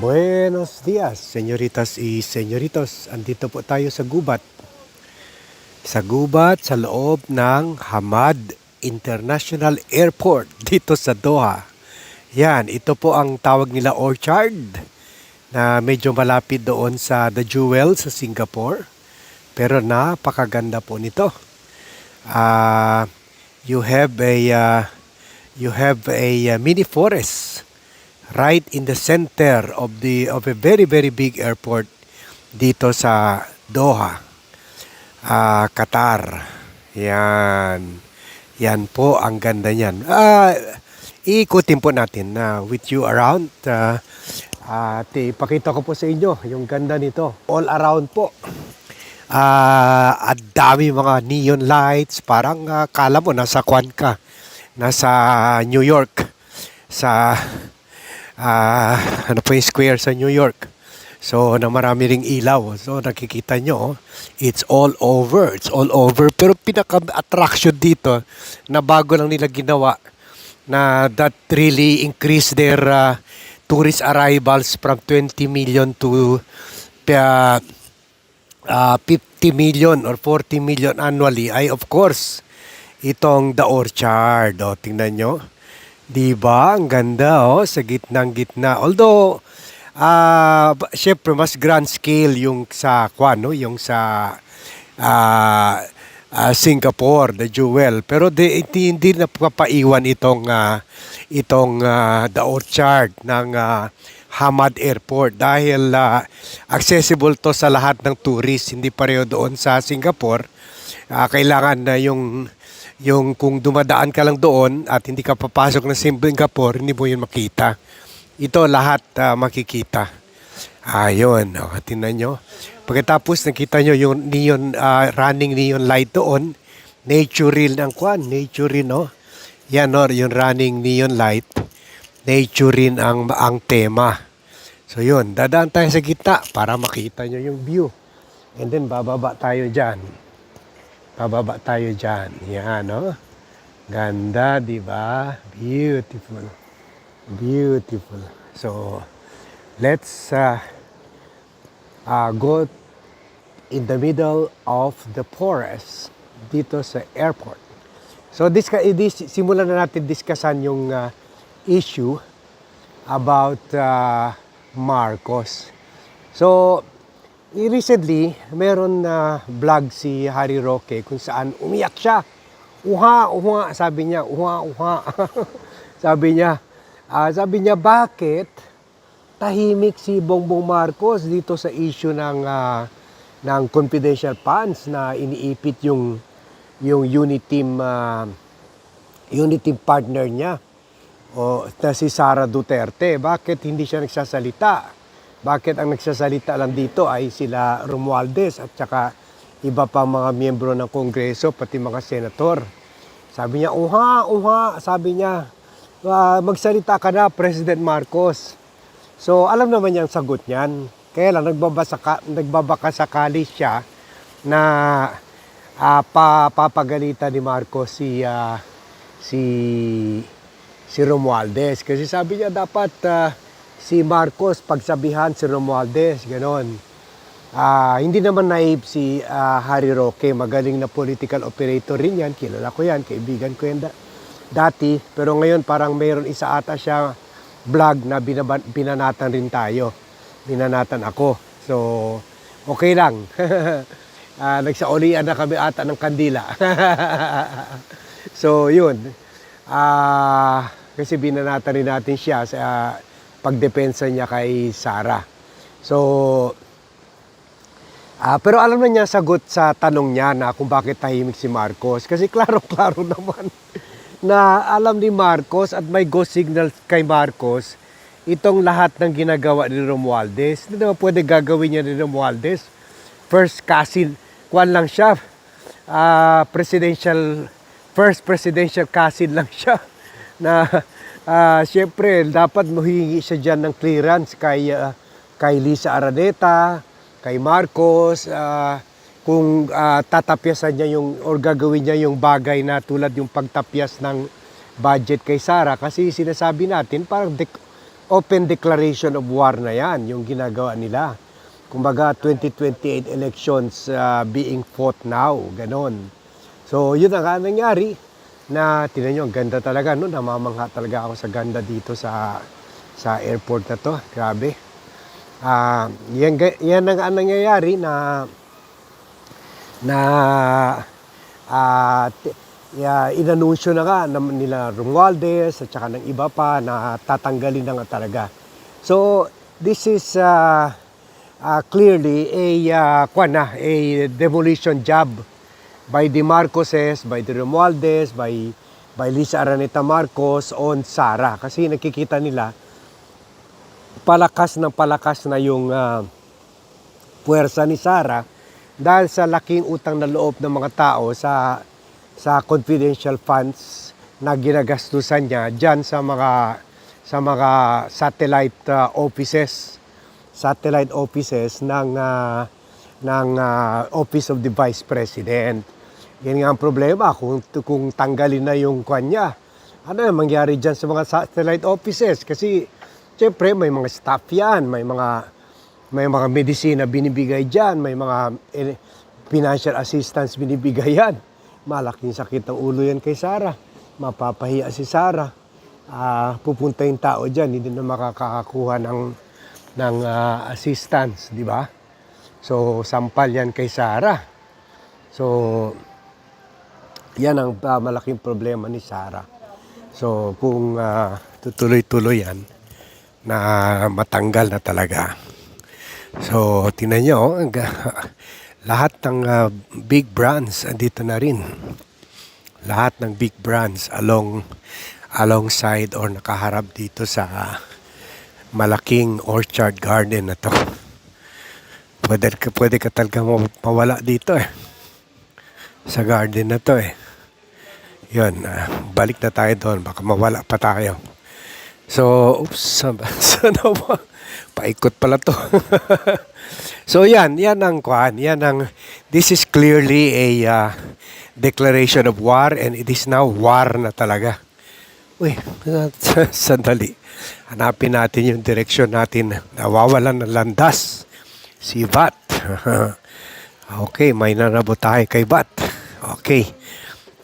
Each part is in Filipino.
Buenos dias, señoritas y señoritos. Andito po tayo sa gubat. Sa gubat sa loob ng Hamad International Airport dito sa Doha. Yan, ito po ang tawag nila orchard na medyo malapit doon sa The Jewel sa Singapore. Pero napakaganda po nito. Ah, you have a ah, you have a ah, mini forest right in the center of the of a very very big airport dito sa Doha, ah, Qatar. Yan. Yan po ang ganda niyan. Ah, iikutin po natin na with you around. ah, at ipakita ko po sa inyo yung ganda nito. All around po. Ah, ang dami mga neon lights. Parang ah, kala mo nasa Kwan ka. Nasa New York. Sa ah, ano po yung square sa New York. So, na marami ring ilaw. So, nakikita nyo, it's all over. It's all over. Pero pinaka-attraction dito na bago lang nila ginawa na that really increase their ah, tourist arrivals from 20 million to uh, uh, 50 million or 40 million annually ay of course itong The Orchard. O, tingnan nyo. Di ba? Ang ganda oh, sa gitnang gitna. Although, ah syempre mas grand scale yung sa kwan, no? yung sa ah, ah, Singapore, the Jewel. Pero di, hindi, hindi na papaiwan itong ah, itong ah, The Orchard ng ah, Hamad Airport dahil ah, accessible to sa lahat ng tourist, hindi pareho doon sa Singapore. Ah, kailangan na yung yung kung dumadaan ka lang doon at hindi ka papasok ng Singapore, hindi mo yun makita. Ito lahat ah, makikita. Ayun, oh, tingnan nyo. Pagkatapos nakita nyo yung neon, ah, running neon light doon, natural ang kwan, natural no. Yan no, yung running neon light, natural ang, ang tema. So yun, dadaan tayo sa gitna para makita nyo yung view. And then bababa tayo dyan. Bababa tayo dyan. Yan, no? Ganda, di ba? Beautiful. Beautiful. So, let's uh, uh, go in the middle of the forest dito sa airport. So, this, this simulan na natin discussan yung uh, issue about uh, Marcos. So, eh, recently, meron na vlog si Harry Roque kung saan umiyak siya. Uha, uha, sabi niya, uha, uha. sabi niya, ah, sabi niya, bakit tahimik si Bongbong Marcos dito sa issue ng ah, ng confidential funds na iniipit yung yung unit team ah, unit team partner niya o na si Sara Duterte. Bakit hindi siya nagsasalita? Bakit ang nagsasalita lang dito ay sila Romualdez at saka iba pa mga miyembro ng Kongreso, pati mga senator. Sabi niya, uha, uha, sabi niya, "Ah, magsalita ka na, President Marcos. So, alam naman niya ang sagot niyan. Kaya lang, nagbabasaka, nagbabakasakali siya na ah, pa, papagalitan ni Marcos si, ah, si, si Romualdez. Kasi sabi niya, dapat ah, si Marcos pagsabihan si Romualdez, ganon. Ah, hindi naman naive si ah, Harry Roque, magaling na political operator rin yan, kilala ko yan, kaibigan ko yan da- dati. Pero ngayon parang mayroon isa ata siya vlog na binaban, binanatan rin tayo. Binanatan ako. So, okay lang. Ah, nagsaulian na kami ata ng kandila. so, yun. Ah, kasi binanatan rin natin siya sa pagdepensa niya kay Sara. So, Ah, pero alam na niya sagot sa tanong niya na kung bakit tahimik si Marcos. Kasi klaro-klaro naman na alam ni Marcos at may go signal kay Marcos itong lahat ng ginagawa ni Romualdez. Hindi naman pwede gagawin niya ni Romualdez. First cousin, kwan lang siya. Ah, presidential, first presidential cousin lang siya. Na ah, siyempre dapat mahingi siya dyan ng clearance kay, ah, kay Lisa Araneta, kay Marcos, ah, kung ah, tatapyasan niya yung or gagawin niya yung bagay na tulad yung pagtapyas ng budget kay Sara kasi sinasabi natin parang dec- open declaration of war na yan, yung ginagawa nila. Kumbaga, 2028 elections uh, being fought now, ganon. So, yun ang nangyari na, tinan nyo, ang ganda talaga, no? namamangha talaga ako sa ganda dito sa sa airport na to. Grabe. Ah, yan, yan ang ang nangyayari na na ah t- ya, inanunsyo na nga ng- nila Romualdez at saka ng iba pa na tatanggalin na nga talaga. So, this is ah, ah, clearly a uh, kwan na, a demolition job by the Marcoses, by the Romualdez, by by Lisa Araneta Marcos on Sara kasi nakikita nila palakas ng palakas na yung ah, puwersa ni Sara dahil sa laking utang na loob ng mga tao sa sa confidential funds na ginagastusan niya diyan sa mga sa mga satellite ah, offices satellite offices ng ah, ng ah, Office of the Vice President. Yan nga ang problema kung kung tanggalin na yung kanya. Ano yung mangyari diyan sa mga satellite offices kasi Siyempre, may mga staff yan, may mga may mga medisina binibigay diyan, may mga eh, financial assistance binibigay yan. Malaking sakit ng ulo yan kay Sara. Mapapahiya si Sara. Ah, pupunta yung tao diyan, hindi na makakakuha ng ng ah, assistance, di ba? So, sampal yan kay Sara. So, yan ang ah, malaking problema ni Sara. So, kung ah, tutuloy-tuloy yan, na matanggal na talaga. So, tinan nyo, ga- lahat ng ah, big brands andito na rin. Lahat ng big brands along alongside or nakaharap dito sa malaking orchard garden na to. Pwede, pwede ka talaga ma- mawala dito eh. Sa garden na to eh. Yun, ah, balik na tayo doon. Baka mawala pa tayo. So, oops, saan ba? Paikot pala to. so, yan, yan ang kwan. Yan ang, this is clearly a uh, declaration of war and it is now war na talaga. Uy, sandali. Hanapin natin yung direksyon natin. Nawawalan ng landas. Si Bat. okay, may nanabo tayo kay Bat. Okay.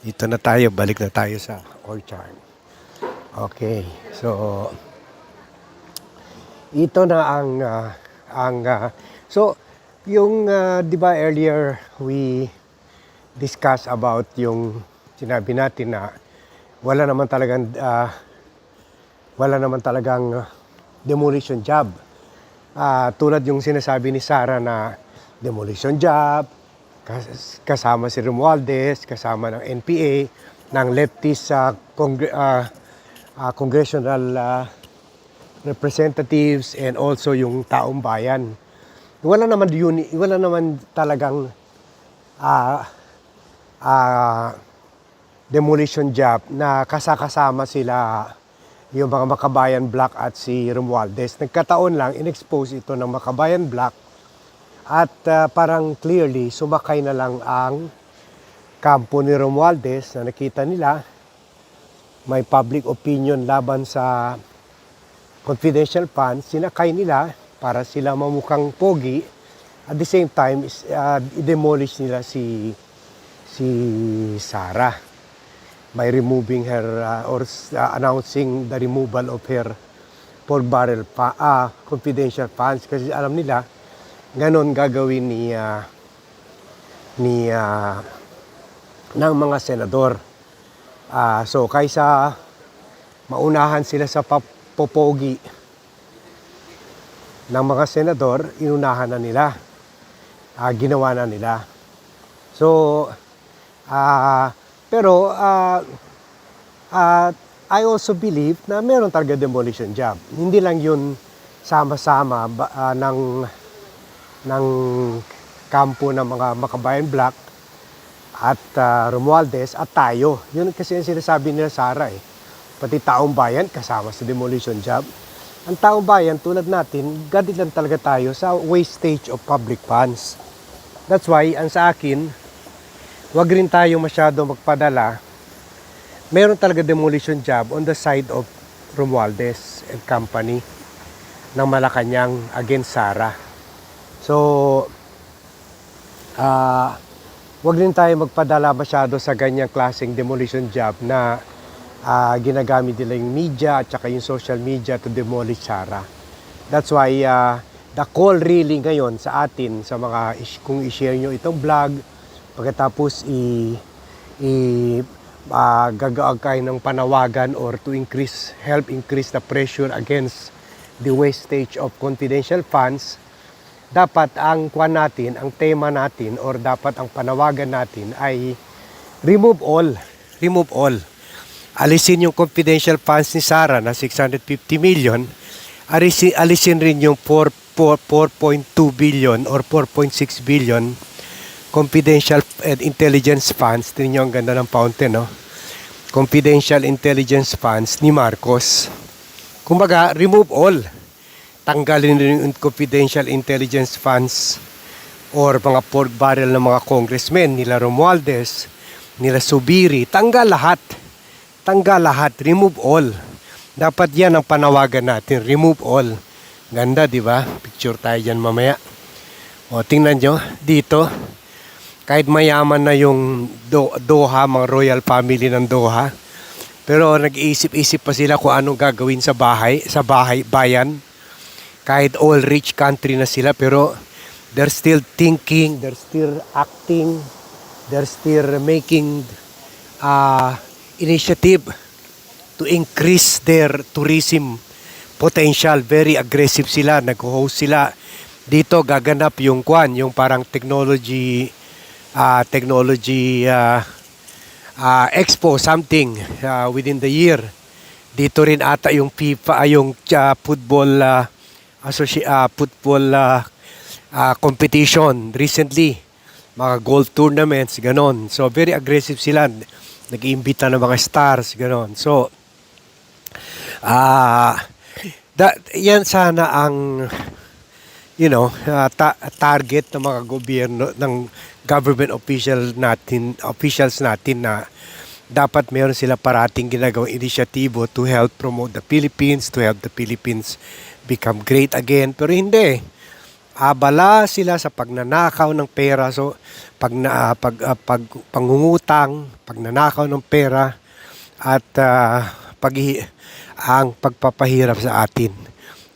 Dito na tayo. Balik na tayo sa orchard. Okay. So, ito na ang ah, ang ah, so yung ah, 'di ba earlier we discuss about yung sinabi natin na wala naman talagang ah, wala naman talagang demolition job. Ah, tulad yung sinasabi ni Sara na demolition job, kasama si Romualdez, kasama ng NPA, ng leftist sa congre- ah, ah, congressional ah, representatives and also yung taong bayan. Wala naman yun, wala naman talagang ah ah, demolition job na kasakasama sila yung mga Makabayan Black at si Romualdez. Nagkataon lang, in-expose ito ng Makabayan Black at ah, parang clearly sumakay na lang ang kampo ni Romualdez na nakita nila. May public opinion laban sa confidential funds, sinakay nila para sila mamukhang pogi. At the same time, uh, i-demolish nila si si Sarah by removing her uh, or uh, announcing the removal of her four barrel pa, ah, confidential funds kasi alam nila ganon gagawin ni ah, ni ah, ng mga senador. Ah, so kaysa maunahan sila sa pap- popogi ng mga senador, inunahan na nila. Ah, ginawa na nila. So, ah, pero ah, ah, I also believe na meron talaga demolition job. Hindi lang yun sama-sama ah, ng ng kampo ng mga Makabayan Black at ah, Romualdez at tayo. Yun kasi ang sinasabi nila Sara eh. Pati taong bayan kasama sa demolition job. Ang taong bayan tulad natin, gadit lang talaga tayo sa wastage of public funds. That's why, ang sa akin, wag rin tayo masyado magpadala. Meron talaga demolition job on the side of Romualdez and company. ng Malacanang against Sara. So, ah, wag din tayo magpadala masyado sa ganyang klaseng demolition job na ah, ginagamit nila yung media at saka yung social media to demolish Sara. That's why ah, the call really ngayon sa atin sa mga kung i-share nyo itong vlog pagkatapos i i ah, gagawa kayo ng panawagan or to increase help increase the pressure against the wastage of confidential funds dapat ang kwan natin, ang tema natin or dapat ang panawagan natin ay remove all, remove all. Alisin yung confidential funds ni Sara na 650 million, alisin, alisin rin yung 4, 4, 4.2 billion or 4.6 billion confidential and intelligence funds. Tingnan nyo ang ganda ng fountain, no? Confidential intelligence funds ni Marcos. Kumbaga, remove all tanggalin rin yung confidential intelligence funds or mga pork barrel ng mga congressmen nila Romualdez, nila Subiri, tanggal lahat. Tanggal lahat, remove all. Dapat yan ang panawagan natin, remove all. Ganda, di ba? Picture tayo dyan mamaya. O, tingnan nyo, dito, kahit mayaman na yung Do- Doha, mga royal family ng Doha, pero nag-iisip-isip pa sila kung anong gagawin sa bahay, sa bahay, bayan kahit all rich country na sila pero they're still thinking, they're still acting, they're still making uh, initiative to increase their tourism potential. Very aggressive sila, nag-host sila. Dito gaganap yung kwan, yung parang technology uh, technology uh, uh, expo something uh, within the year. Dito rin ata yung FIFA, ah, yung uh, football uh, associ- uh, football uh, uh, competition recently. Mga golf tournaments, ganon. So, very aggressive sila. Nag-iimbita ng mga stars, ganon. So, ah da- yan sana ang you know, uh, ta- target ng mga gobyerno ng government official natin, officials natin na dapat meron sila parating ginagawang inisyatibo to help promote the Philippines, to help the Philippines become great again. Pero hindi. Abala sila sa pagnanakaw ng pera. So, pag, na, pag, ah, pag pangungutang, pagnanakaw ng pera, at ah, pag, ang pagpapahirap sa atin.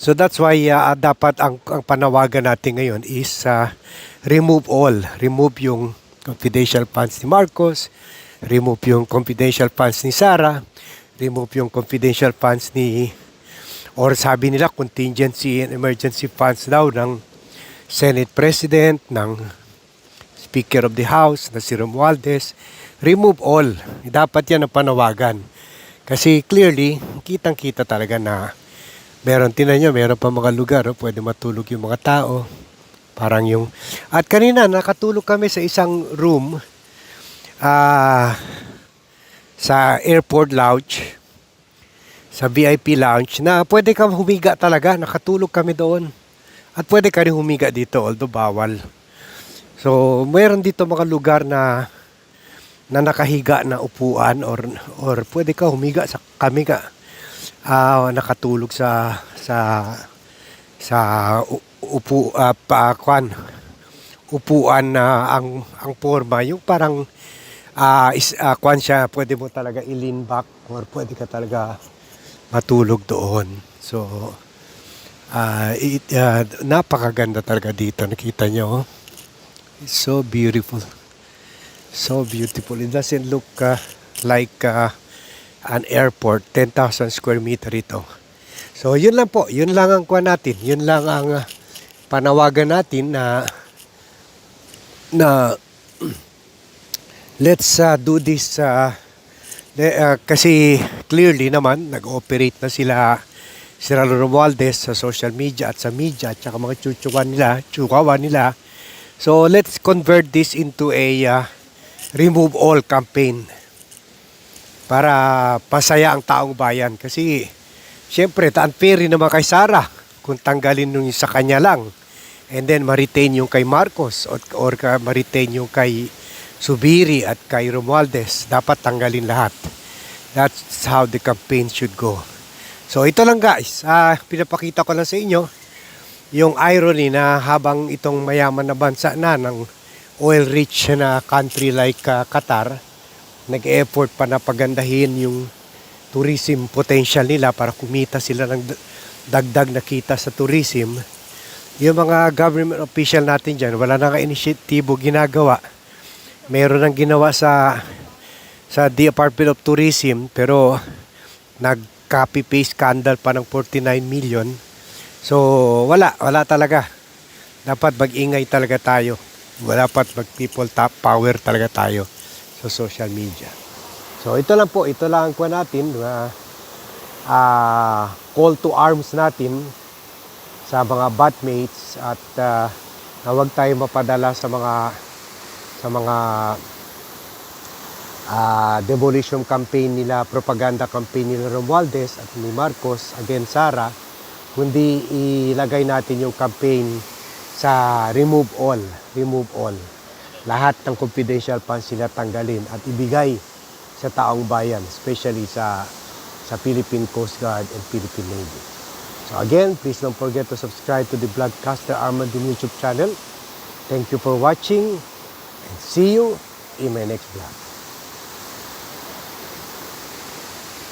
So that's why ah, dapat ang, ang panawagan natin ngayon is ah, remove all. Remove yung confidential funds ni Marcos, remove yung confidential funds ni Sara, remove yung confidential funds ni or sabi nila contingency and emergency funds daw ng Senate President, ng Speaker of the House na si Romualdez. Remove all. Dapat yan ang panawagan. Kasi clearly, kitang-kita talaga na meron, tinan nyo, meron pa mga lugar, oh, pwede matulog yung mga tao. Parang yung... At kanina, nakatulog kami sa isang room ah sa airport lounge sa VIP lounge na pwede kang humiga talaga. Nakatulog kami doon. At pwede ka rin humiga dito, although bawal. So, mayroon dito mga lugar na na nakahiga na upuan or or pwede ka humiga sa kami ka ah nakatulog sa sa sa u- upu ah, pa kwan upuan na ang ang forma yung parang ah is ah, kwan siya pwede mo talaga i-lean back or pwede ka talaga matulog doon. So, ah it, ah, napakaganda talaga dito. Nakita nyo, oh. It's so beautiful. So beautiful. It doesn't look ah, like ah, an airport. 10,000 square meter ito. So, yun lang po. Yun lang ang kuha natin. Yun lang ang ah, panawagan natin na na let's ah, do this uh, ah, kasi clearly naman, nag-ooperate na sila sila Romualdez sa social media at sa media at saka mga chuchuan nila, chukawa nila. So let's convert this into a ah, remove all campaign para pasaya ang taong bayan. Kasi syempre, rin naman kay Sara kung tanggalin yung sa kanya lang. And then ma-retain yung kay Marcos or, or ma-retain yung kay Subiri at kay Romualdez. Dapat tanggalin lahat. That's how the campaign should go. So ito lang guys, ah, pinapakita ko lang sa inyo yung irony na habang itong mayaman na bansa na ng oil-rich na country like ah, Qatar, nag-effort pa na pagandahin yung tourism potential nila para kumita sila ng dagdag na kita sa tourism. Yung mga government official natin dyan, wala na nga inisyatibo ginagawa. Meron nang ginawa sa sa Department of Tourism pero nag copy paste scandal pa ng 49 million. So wala, wala talaga. Dapat mag-ingay talaga tayo. Dapat mag people top power talaga tayo sa social media. So ito lang po, ito lang ang kuha natin, uh, ah, call to arms natin sa mga batmates at uh, na huwag tayo mapadala sa mga sa mga ah, demolition campaign nila, propaganda campaign nila Romualdez at ni Marcos against Sara, kundi ilagay natin yung campaign sa remove all, remove all. Lahat ng confidential funds sila tanggalin at ibigay sa taong bayan, especially sa sa Philippine Coast Guard and Philippine Navy. So again, please don't forget to subscribe to the Vlogcaster Armando YouTube channel. Thank you for watching see you in my next vlog.